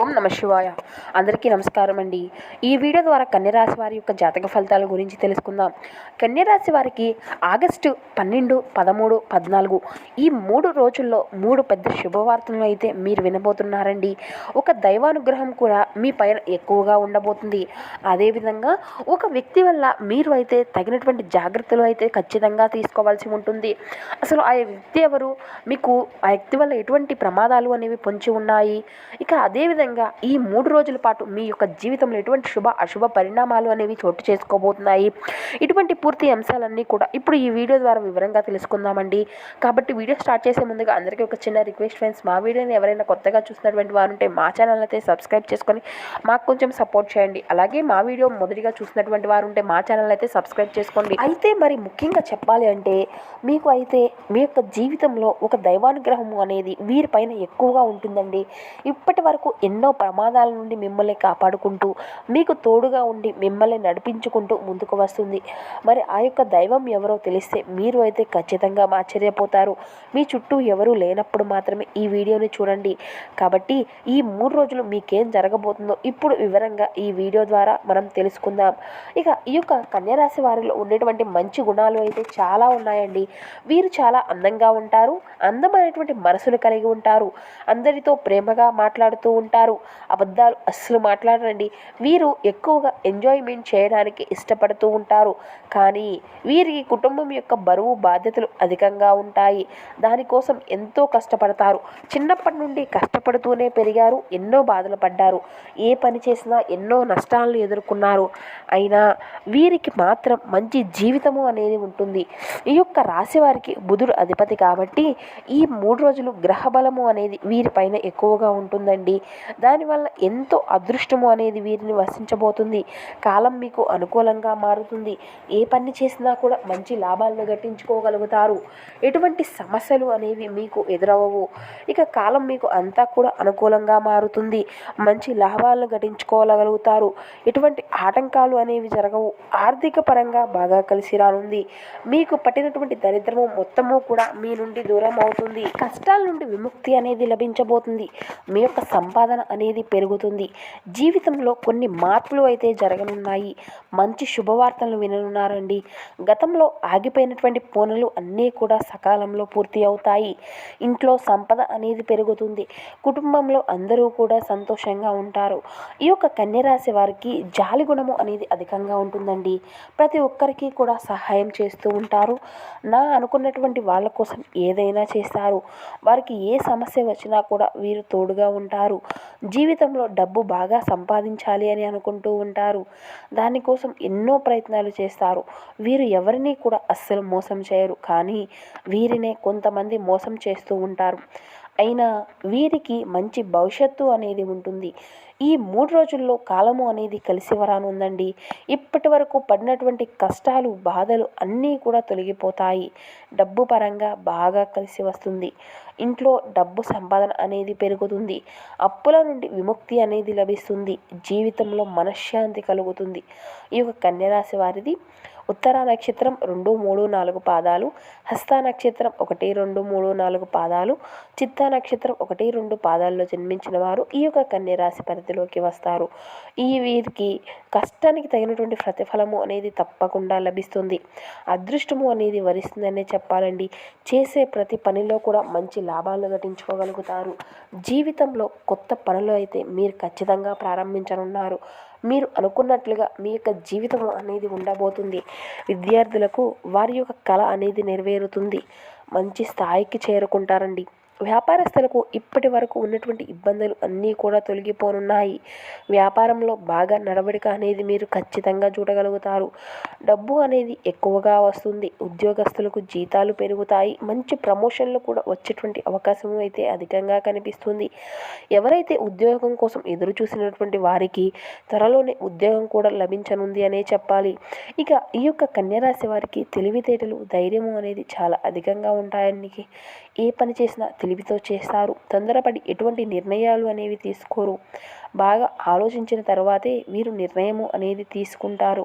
ఓం నమ శివాయ. అందరికీ నమస్కారం అండి. ఈ వీడియో ద్వారా కన్యరాశి వారి యొక్క జాతక ఫలితాల గురించి తెలుసుకుందాం. కన్యరాశి వారికి ఆగస్టు పన్నెండు పదమూడు పద్నాలుగు ఈ మూడు రోజుల్లో మూడు పెద్ద శుభవార్తలను అయితే మీరు వినబోతున్నారండి. ఒక దైవానుగ్రహం కూడా మీ పైన ఎక్కువగా ఉండబోతుంది. అదేవిధంగా ఒక వ్యక్తి వల్ల మీరు అయితే తగినటువంటి జాగ్రత్తలు అయితే ఖచ్చితంగా తీసుకోవాల్సి ఉంటుంది. అసలు ఆ వ్యక్తి ఎవరు? మీకు ఆ వ్యక్తి వల్ల ఎటువంటి ప్రమాదాలు అనేవి పొంచి ఉన్నాయి? ఇక అదేవిధంగా ఈ మూడు రోజుల పాటు మీ యొక్క జీవితంలో ఎటువంటి శుభ అశుభ పరిణామాలు అనేవి చోటు చేసుకోబోతున్నాయి. ఇటువంటి పూర్తి అంశాలన్నీ కూడా ఇప్పుడు ఈ వీడియో ద్వారా వివరంగా తెలుసుకుందామండి. కాబట్టి వీడియో స్టార్ట్ చేసే ముందుగా అందరికీ ఒక చిన్న రిక్వెస్ట్ ఫ్రెండ్స్. మా వీడియోని ఎవరైనా కొత్తగా చూసినటువంటి వారు ఉంటే మా ఛానల్ అయితే సబ్స్క్రైబ్ చేసుకొని మాకు కొంచెం సపోర్ట్ చేయండి. అలాగే మా వీడియో మొదటిగా చూసినటువంటి వారు ఉంటే మా ఛానల్ అయితే సబ్స్క్రైబ్ చేసుకోండి. అయితే మరి ముఖ్యంగా చెప్పాలి అంటే మీకు అయితే మీ యొక్క జీవితంలో ఒక దైవానుగ్రహము అనేది వీరిపైన ఎక్కువగా ఉంటుందండి. ఇప్పటి వరకు ఎన్నో ఎన్నో ప్రమాదాల నుండి మిమ్మల్ని కాపాడుకుంటూ మీకు తోడుగా ఉండి మిమ్మల్ని నడిపించుకుంటూ ముందుకు వస్తుంది. మరి ఆ యొక్క దైవం ఎవరో తెలిస్తే మీరు అయితే ఖచ్చితంగా ఆశ్చర్యపోతారు. మీ చుట్టూ ఎవరూ లేనప్పుడు మాత్రమే ఈ వీడియోని చూడండి. కాబట్టి ఈ మూడు రోజులు మీకేం జరగబోతుందో ఇప్పుడు వివరంగా ఈ వీడియో ద్వారా మనం తెలుసుకుందాం. ఇక ఈ యొక్క కన్యరాశి వారిలో ఉండేటువంటి మంచి గుణాలు అయితే చాలా ఉన్నాయండి. వీరు చాలా అందంగా ఉంటారు. అందమైనటువంటి మనసును కలిగి ఉంటారు. అందరితో ప్రేమగా మాట్లాడుతూ ఉంటారు. అబద్ధాలు అస్సలు మాట్లాడరండి. వీరు ఎక్కువగా ఎంజాయ్మెంట్ చేయడానికి ఇష్టపడుతూ ఉంటారు. కానీ వీరికి కుటుంబం యొక్క బరువు బాధ్యతలు అధికంగా ఉంటాయి. దానికోసం ఎంతో కష్టపడతారు. చిన్నప్పటి నుండి కష్టపడుతూనే పెరిగారు. ఎన్నో బాధలు పడ్డారు. ఏ పని చేసినా ఎన్నో నష్టాలను ఎదుర్కొన్నారు. అయినా వీరికి మాత్రం మంచి జీవితము అనేది ఉంటుంది. ఈ యొక్క రాశి వారికి బుధుడు అధిపతి కాబట్టి ఈ మూడు రోజులు గ్రహ బలము అనేది వీరిపైన ఎక్కువగా ఉంటుందండి. దానివల్ల ఎంతో అదృష్టము అనేది వీరిని వసించబోతుంది. కాలం మీకు అనుకూలంగా మారుతుంది. ఏ పని చేసినా కూడా మంచి లాభాలను గట్టించుకోగలుగుతారు. ఎటువంటి సమస్యలు అనేవి మీకు ఎదురవ్వవు. ఇక కాలం మీకు అంతా కూడా అనుకూలంగా మారుతుంది. మంచి లాభాలను గటించుకోగలుగుతారు ఎటువంటి ఆటంకాలు అనేవి జరగవు. ఆర్థిక పరంగా బాగా కలిసి రానుంది. మీకు పట్టినటువంటి దరిద్రము మొత్తము కూడా మీ నుండి దూరం అవుతుంది. కష్టాల నుండి విముక్తి అనేది లభించబోతుంది. మీ యొక్క సంపాదన అనేది పెరుగుతుంది. జీవితంలో కొన్ని మార్పులు అయితే జరగనున్నాయి. మంచి శుభవార్తలు విననున్నారండి. గతంలో ఆగిపోయినటువంటి పనులు అన్నీ కూడా సకాలంలో పూర్తి అవుతాయి. ఇంట్లో సంపద అనేది పెరుగుతుంది. కుటుంబంలో అందరూ కూడా సంతోషంగా ఉంటారు. ఈ యొక్క కన్యరాశి వారికి జాలి గుణము అనేది అధికంగా ఉంటుందండి. ప్రతి ఒక్కరికి కూడా సహాయం చేస్తూ ఉంటారు. నా అనుకున్నటువంటి వాళ్ళ కోసం ఏదైనా చేస్తారు. వారికి ఏ సమస్య వచ్చినా కూడా వీరు తోడుగా ఉంటారు. జీవితంలో డబ్బు బాగా సంపాదించాలి అని అనుకుంటూ ఉంటారు. దానికోసం ఎన్నో ప్రయత్నాలు చేస్తారు. వీరు ఎవరిని కూడా అస్సలు మోసం చేయరు. కానీ వీరినే కొంతమంది మోసం చేస్తూ ఉంటారు. అయినా వీరికి మంచి భవిష్యత్తు అనేది ఉంటుంది. ఈ మూడు రోజుల్లో కాలము అనేది కలిసి వరానుందండి. ఇప్పటి వరకు పడినటువంటి కష్టాలు బాధలు అన్నీ కూడా తొలగిపోతాయి. డబ్బు పరంగా బాగా కలిసి వస్తుంది. ఇంట్లో డబ్బు సంపాదన అనేది పెరుగుతుంది. అప్పుల నుండి విముక్తి అనేది లభిస్తుంది. జీవితంలో మనశ్శాంతి కలుగుతుంది. ఈ యొక్క కన్యరాశి వారిది ఉత్తర నక్షత్రం రెండు మూడు నాలుగు పాదాలు హస్త నక్షత్రం ఒకటి రెండు మూడు నాలుగు పాదాలు చిత్త నక్షత్రం ఒకటి రెండు పాదాల్లో జన్మించిన వారు ఈ యొక్క కన్యరాశి పరిధిలోకి వస్తారు. ఈ వీరికి కష్టానికి తగినటువంటి ప్రతిఫలము అనేది తప్పకుండా లభిస్తుంది. అదృష్టము అనేది వరిస్తుందనే చెప్పాలండి. చేసే ప్రతి పనిలో కూడా మంచి లాభాలు ఘటించుకోగలుగుతారు జీవితంలో కొత్త పనులు అయితే మీరు ఖచ్చితంగా ప్రారంభించనున్నారు. మీరు అనుకున్నట్లుగా మీ యొక్క జీవితం అనేది ఉండబోతుంది. విద్యార్థులకు వారి యొక్క కళ అనేది నెరవేరుతుంది. మంచి స్థాయికి చేరుకుంటారండి. వ్యాపారస్తులకు ఇప్పటి వరకు ఉన్నటువంటి ఇబ్బందులు అన్నీ కూడా తొలగిపోనున్నాయి. వ్యాపారంలో బాగా నడవడిక అనేది మీరు ఖచ్చితంగా చూడగలుగుతారు. డబ్బు అనేది ఎక్కువగా వస్తుంది. ఉద్యోగస్తులకు జీతాలు పెరుగుతాయి. మంచి ప్రమోషన్లు కూడా వచ్చేటువంటి అవకాశం అయితే అధికంగా కనిపిస్తుంది. ఎవరైతే ఉద్యోగం కోసం ఎదురు చూసినటువంటి వారికి త్వరలోనే ఉద్యోగం కూడా లభించనుంది అనే చెప్పాలి. ఇక ఈ యొక్క కన్యరాశి వారికి తెలివితేటలు ధైర్యము అనేది చాలా అధికంగా ఉంటాయని ఏ పని చేసినా తెలివితో చేస్తారు. తొందరపడి ఎటువంటి నిర్ణయాలు అనేవి తీసుకోరు. బాగా ఆలోచించిన తర్వాతే వీరు నిర్ణయము అనేది తీసుకుంటారు.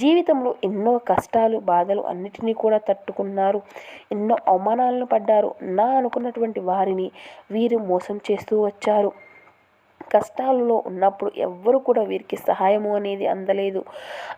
జీవితంలో ఎన్నో కష్టాలు బాధలు అన్నిటినీ కూడా తట్టుకున్నారు. ఎన్నో అవమానాలను పడ్డారు. నా అనుకున్నటువంటి వారిని వీరు మోసం చేస్తూ వచ్చారు. కష్టాలలో ఉన్నప్పుడు ఎవ్వరు కూడా వీరికి సహాయము అనేది అందలేదు.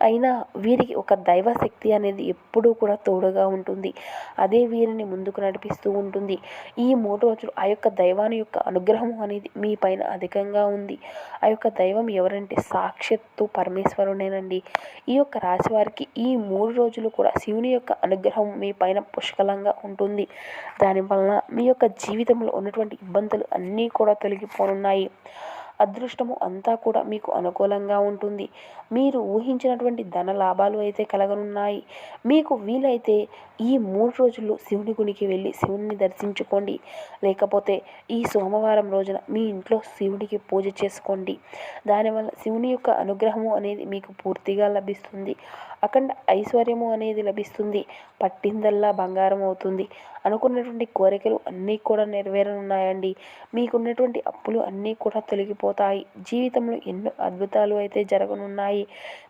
అయినా వీరికి ఒక దైవశక్తి అనేది ఎప్పుడూ కూడా తోడుగా ఉంటుంది. అదే వీరిని ముందుకు నడిపిస్తూ ఉంటుంది. ఈ మూడు రోజులు ఆ యొక్క దైవాన్ని యొక్క అనుగ్రహం అనేది మీ పైన అధికంగా ఉంది. ఆ యొక్క దైవం ఎవరంటే సాక్షాత్తు పరమేశ్వరునేనండి ఈ యొక్క రాశి వారికి ఈ మూడు రోజులు కూడా శివుని యొక్క అనుగ్రహం మీ పైన పుష్కలంగా ఉంటుంది. దానివలన మీ యొక్క జీవితంలో ఉన్నటువంటి ఇబ్బందులు అన్నీ కూడా తొలగిపోనున్నాయి. అదృష్టము అంతా కూడా మీకు అనుకూలంగా ఉంటుంది. మీరు ఊహించినటువంటి ధన లాభాలు అయితే కలగనున్నాయి. మీకు వీలైతే ఈ మూడు రోజుల్లో శివుని గుడికి వెళ్ళి శివుని దర్శించుకోండి. లేకపోతే ఈ సోమవారం రోజున మీ ఇంట్లో శివుడికి పూజ చేసుకోండి. దానివల్ల శివుని యొక్క అనుగ్రహము అనేది మీకు పూర్తిగా లభిస్తుంది. అఖండ ఐశ్వర్యము అనేది లభిస్తుంది. పట్టిందల్లా బంగారం అవుతుంది. అనుకున్నటువంటి కోరికలు అన్నీ కూడా నెరవేరనున్నాయండి. మీకున్నటువంటి అప్పులు అన్నీ కూడా తొలగిపోతాయి. జీవితంలో ఎన్నో అద్భుతాలు అయితే జరగనున్నాయి.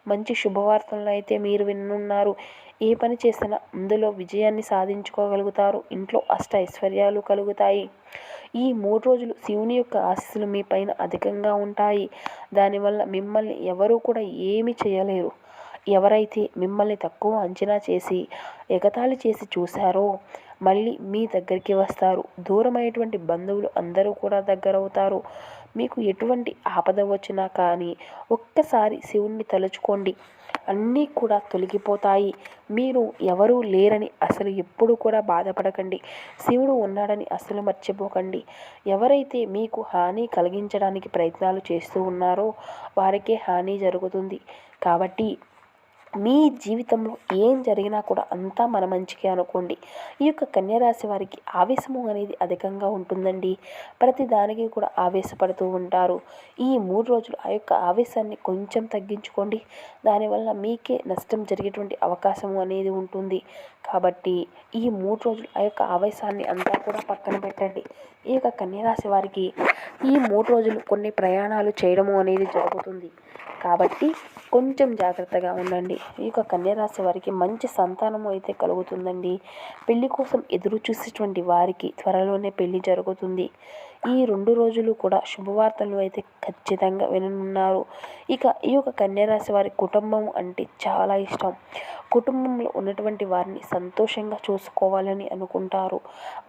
మంచి శుభవార్తలను అయితే మీరు వినున్నారు ఏ పని చేసినా అందులో విజయాన్ని సాధించుకోగలుగుతారు. ఇంట్లో అష్ట ఐశ్వర్యాలు కలుగుతాయి. ఈ మూడు రోజులు శివుని యొక్క ఆశీస్సులు మీ పైన అధికంగా ఉంటాయి. దానివల్ల మిమ్మల్ని ఎవరూ కూడా ఏమి చేయలేరు. ఎవరైతే మిమ్మల్ని తక్కువ అంచనా చేసి ఎగతాళి చేసి చూశారో మళ్ళీ మీ దగ్గరికి వస్తారు. దూరమైనటువంటి బంధువులు అందరూ కూడా దగ్గరవుతారు. మీకు ఎటువంటి ఆపద వచ్చినా కానీ ఒక్కసారి శివుణ్ణి తలుచుకోండి. అన్నీ కూడా తొలగిపోతాయి. మీరు ఎవరూ లేరని అసలు ఎప్పుడు కూడా బాధపడకండి. శివుడు ఉన్నాడని అసలు మర్చిపోకండి. ఎవరైతే మీకు హాని కలిగించడానికి ప్రయత్నాలు చేస్తూ ఉన్నారో వారికే హాని జరుగుతుంది. కాబట్టి మీ జీవితంలో ఏం జరిగినా కూడా అంతా మన మంచికే అనుకోండి. ఈ యొక్క కన్యరాశి వారికి ఆవేశము అనేది అధికంగా ఉంటుందండి. ప్రతి దానికి కూడా ఆవేశపడుతూ ఉంటారు. ఈ మూడు రోజులు ఆ యొక్క ఆవేశాన్ని కొంచెం తగ్గించుకోండి. దానివల్ల మీకే నష్టం జరిగేటువంటి అవకాశము అనేది ఉంటుంది. కాబట్టి ఈ మూడు రోజులు ఆ యొక్క ఆవేశాన్ని అంతా కూడా పక్కన పెట్టండి. ఈ యొక్క కన్యరాశి వారికి ఈ మూడు రోజులు కొన్ని ప్రయాణాలు చేయడము అనేది జరుగుతుంది. కాబట్టి కొంచెం జాగ్రత్తగా ఉండండి. ఈ యొక్క కన్యరాశి వారికి మంచి సంతానము అయితే కలుగుతుందండి. పెళ్ళి కోసం ఎదురు చూసేటువంటి వారికి త్వరలోనే పెళ్ళి జరుగుతుంది. ఈ రెండు రోజులు కూడా శుభవార్తలు అయితే ఖచ్చితంగా విననున్నారు. ఇక ఈ యొక్క కన్యరాశి వారి కుటుంబం అంటే చాలా ఇష్టం. కుటుంబంలో ఉన్నటువంటి వారిని సంతోషంగా చూసుకోవాలని అనుకుంటారు.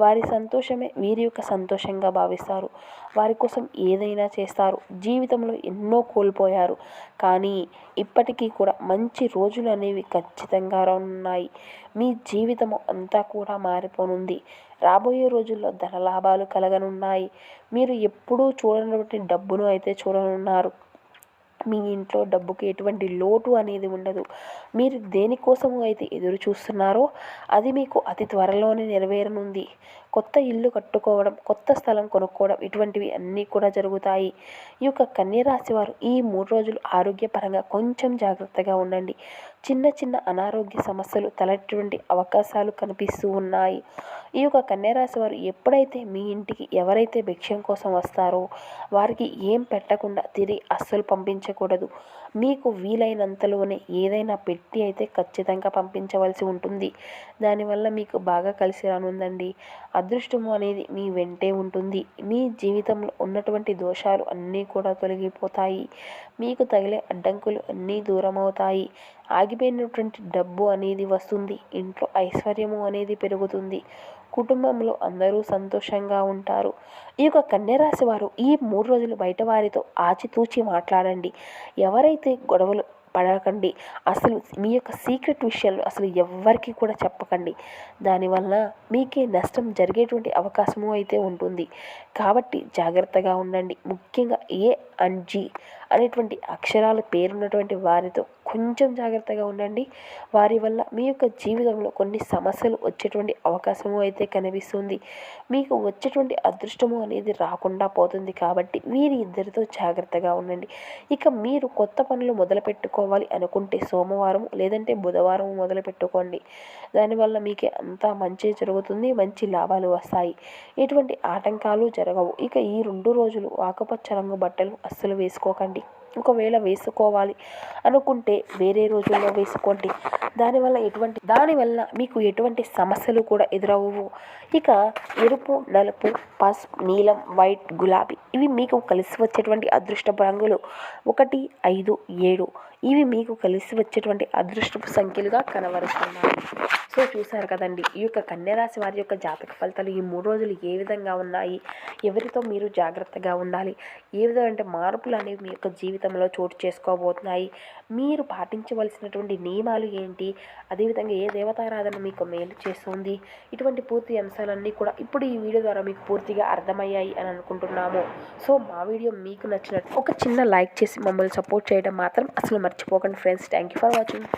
వారి సంతోషమే వీరి యొక్క సంతోషంగా భావిస్తారు. వారి కోసం ఏదైనా చేస్తారు. జీవితంలో ఎన్నో కోల్పోయారు. కానీ ఇప్పటికీ కూడా మంచి రోజులు అనేవి ఖచ్చితంగా ఉన్నాయి మీ జీవితము అంతా కూడా మారిపోనుంది. రాబోయే రోజుల్లో ధన లాభాలు కలగనున్నాయి. మీరు ఎప్పుడూ చూడనటువంటి డబ్బును అయితే చూడనున్నారు. మీ ఇంట్లో డబ్బుకి ఎటువంటి లోటు అనేది ఉండదు. మీరు దేనికోసము అయితే ఎదురు చూస్తున్నారో అది మీకు అతి త్వరలోనే నెరవేరనుంది. కొత్త ఇల్లు కట్టుకోవడం కొత్త స్థలం కొనుక్కోవడం ఇటువంటివి అన్నీ కూడా జరుగుతాయి. ఈ యొక్క కన్యరాశి వారు ఈ మూడు రోజులు ఆరోగ్యపరంగా కొంచెం జాగ్రత్తగా ఉండండి. చిన్న చిన్న అనారోగ్య సమస్యలు తలెటువంటి అవకాశాలు కనిపిస్తూ ఉన్నాయి. ఈ యొక్క కన్యరాశి వారు ఎప్పుడైతే మీ ఇంటికి ఎవరైతే భిక్షం కోసం వస్తారో వారికి ఏం పెట్టకుండా తిరిగి అస్సలు పంపించకూడదు. మీకు వీలైనంతలోనే ఏదైనా పెట్టి అయితే ఖచ్చితంగా పంపించవలసి ఉంటుంది. దానివల్ల మీకు బాగా కలిసి రానుందండి. అదృష్టము అనేది మీ వెంటే ఉంటుంది. మీ జీవితంలో ఉన్నటువంటి దోషాలు అన్నీ కూడా తొలగిపోతాయి. మీకు తగిలే అడ్డంకులు అన్నీ దూరం అవుతాయి ఆగిపోయినటువంటి డబ్బు అనేది వస్తుంది. ఇంట్లో ఐశ్వర్యము అనేది పెరుగుతుంది. కుటుంబంలో అందరూ సంతోషంగా ఉంటారు. ఈ యొక్క కన్యరాశి వారు ఈ మూడు రోజులు బయట వారితో ఆచితూచి మాట్లాడండి. ఎవరైతే గొడవలు పడకండి అసలు మీ యొక్క సీక్రెట్ విషయాలు అసలు ఎవ్వరికి కూడా చెప్పకండి. దానివల్ల మీకే నష్టం జరిగేటువంటి అవకాశము అయితే ఉంటుంది. కాబట్టి జాగ్రత్తగా ఉండండి. ముఖ్యంగా ఏ అండ్ జీ అనేటువంటి అక్షరాల పేరున్నటువంటి వారితో కొంచెం జాగ్రత్తగా ఉండండి. వారి వల్ల మీ యొక్క జీవితంలో కొన్ని సమస్యలు వచ్చేటువంటి అవకాశము అయితే కనిపిస్తుంది. మీకు వచ్చేటువంటి అదృష్టము అనేది రాకుండా పోతుంది కాబట్టి వీరి ఇద్దరితో జాగ్రత్తగా ఉండండి. ఇక మీరు కొత్త పనులు మొదలు పెట్టుకోవాలి అనుకుంటే సోమవారం లేదంటే బుధవారం మొదలు పెట్టుకోండి. దానివల్ల మీకే అంతా మంచి జరుగుతుంది మంచి లాభాలు వస్తాయి. ఎటువంటి ఆటంకాలు జరగవు. ఇక ఈ రెండు రోజులు ఆకుపచ్చ రంగు బట్టలు అస్సలు వేసుకోకండి. ఒకవేళ వేసుకోవాలి అనుకుంటే వేరే రోజుల్లో వేసుకోండి. దానివల్ల ఎటువంటి దానివల్ల మీకు ఎటువంటి సమస్యలు కూడా ఎదురవ్వవు ఇక ఎరుపు నలుపు పసుపు నీలం వైట్ గులాబీ ఇవి మీకు కలిసి వచ్చేటువంటి అదృష్టపు రంగులు. ఒకటి ఐదు ఏడు ఇవి మీకు కలిసి వచ్చేటువంటి అదృష్టపు సంఖ్యలుగా కనబరుస్తున్నాయి. సో చూసారు కదండి ఈ యొక్క కన్యరాశి వారి యొక్క జాతక ఫలితాలు ఈ మూడు రోజులు ఏ విధంగా ఉన్నాయి? ఎవరితో మీరు జాగ్రత్తగా ఉండాలి? ఏ విధమంటే మార్పులు అనేవి మీ యొక్క జీవితంలో చోటు చేసుకోబోతున్నాయి? మీరు పాటించవలసినటువంటి నియమాలు ఏంటి? అదేవిధంగా ఏ దేవతారాధన మీకు మేలు చేస్తుంది? ఇటువంటి పూర్తి అంశాలన్నీ కూడా ఇప్పుడు ఈ వీడియో ద్వారా మీకు పూర్తిగా అర్థమయ్యాయి అని అనుకుంటున్నాము. సో మా వీడియో మీకు నచ్చినట్టు ఒక చిన్న లైక్ చేసి మమ్మల్ని సపోర్ట్ చేయడం మాత్రం అసలు మర్చిపోకండి friends thank you for watching